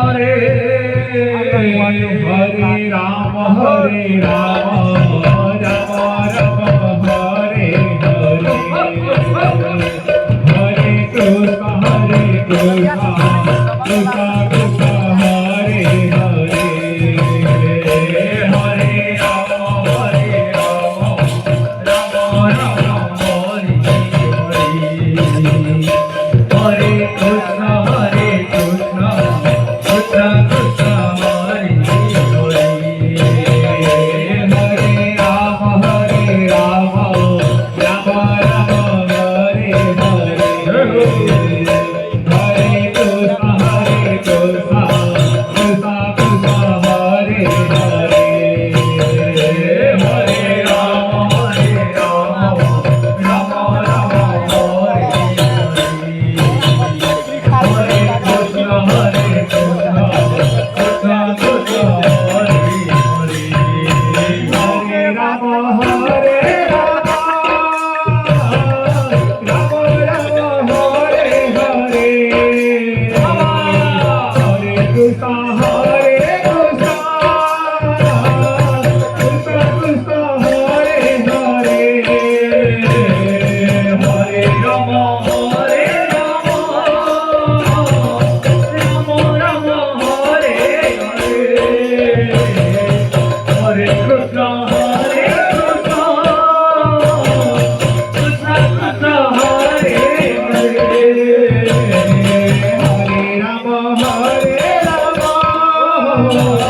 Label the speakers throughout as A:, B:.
A: হরে হরে রাম হরে রাম রাম রাম হরে হরে হরে কৃষ্ণ হরে কৃষ্ণ হরে কৃষ্ণ হরে কৃষ্ণ কৃষ্ণ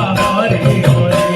A: हमारी और